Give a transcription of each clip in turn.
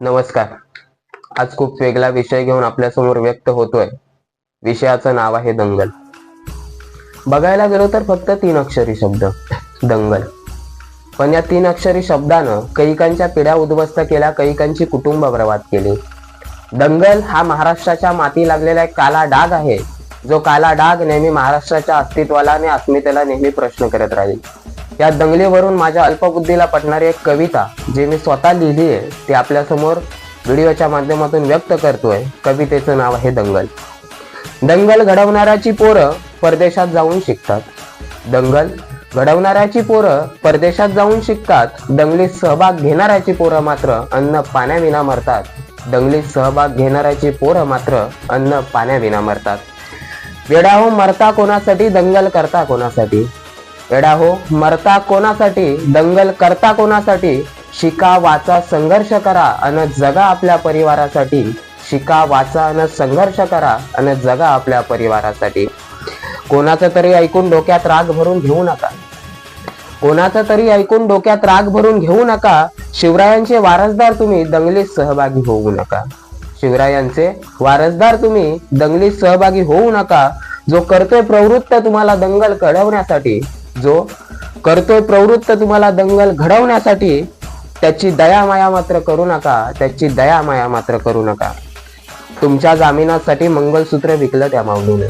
नमस्कार. आज खूप वेगळा विषय घेऊन आपल्यासमोर व्यक्त होतोय. विषयाचं नाव आहे दंगल. बघायला गेलो तर फक्त तीन अक्षरी शब्द दंगल. पण या तीन अक्षरी शब्दानं कैकांच्या पिढ्या उद्ध्वस्त केल्या कैकांची कुटुंब बर्बाद केली. दंगल हा महाराष्ट्राच्या माती लागलेला एक काला डाग आहे. जो काला डाग नेहमी महाराष्ट्राच्या अस्तित्वाला आणि अस्मितेला नेहमी प्रश्न करत राहील. या दंगलीवरून माझ्या अल्पबुद्धीला पटणारी एक कविता जी मी स्वतः लिहिली आहे ती आपल्यासमोर व्हिडिओच्या माध्यमातून व्यक्त करतोय. कवितेचं नाव आहे दंगल. दंगल घडवणाऱ्याची पोरं परदेशात जाऊन शिकतात. दंगल घडवणाऱ्याची पोरं परदेशात जाऊन शिकतात. दंगलीत सहभाग घेणाऱ्याची पोरं मात्र अन्न पाण्याविना मरतात. दंगलीत सहभाग घेणाऱ्याची पोरं मात्र अन्न पाण्याविना मरतात. वेडा हो मरता कोणासाठी दंगल करता कोणासाठी? एडा हो. मरता कोणासाठी? दंगल करता कोणासाठी? शिका वाचा संघर्ष करा अन जगा आपल्या परिवारासाठी. शिका वाचा अन संघर्ष करा आणि जगा आपल्या परिवारासाठी. कोणाचं तरी ऐकून डोक्यात राग भरून घेऊ नका. कोणाचं तरी ऐकून डोक्यात राग भरून घेऊ नका. शिवरायांचे वारसदार तुम्ही दंगलीत सहभागी होऊ नका. शिवरायांचे वारसदार तुम्ही दंगलीत सहभागी होऊ नका. जो करतोय प्रवृत्त तुम्हाला दंगल कळवण्यासाठी जो करतोय प्रवृत्त तुम्हाला दंगल घडवण्यासाठी त्याची दया माया मात्र करू नका त्याची दया माया मात्र करू नका. तुमच्या जामिनासाठी मंगलसूत्र विकलं त्या माऊलीनं.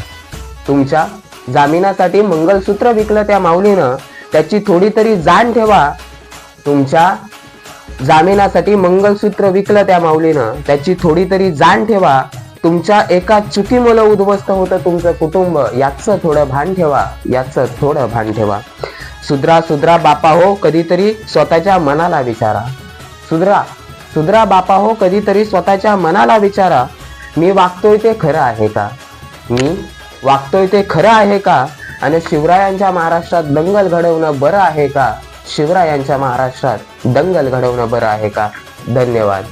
तुमच्या जामिनासाठी मंगलसूत्र विकलं त्या माऊलीनं त्याची थोडी तरी जाण ठेवा. तुमच्या जामिनासाठी मंगलसूत्र विकलं त्या माऊलीनं त्याची थोडी तरी जाण ठेवा. तुमच्या एका चुकीमुळे उद्ध्वस्त होतं तुमचं कुटुंब याचं थोडं भान ठेवा याचं थोडं भान ठेवा. सुधरा सुधरा बापा हो कधीतरी स्वतःच्या मनाला विचारा. सुधरा सुधरा बापा हो कधीतरी स्वतःच्या मनाला विचारा मी वागतोय ते खरं आहे का? मी वागतोय ते खरं आहे का? आणि शिवरायांच्या महाराष्ट्रात दंगल घडवणं बरं आहे का? शिवरायांच्या महाराष्ट्रात दंगल घडवणं बरं आहे का? धन्यवाद.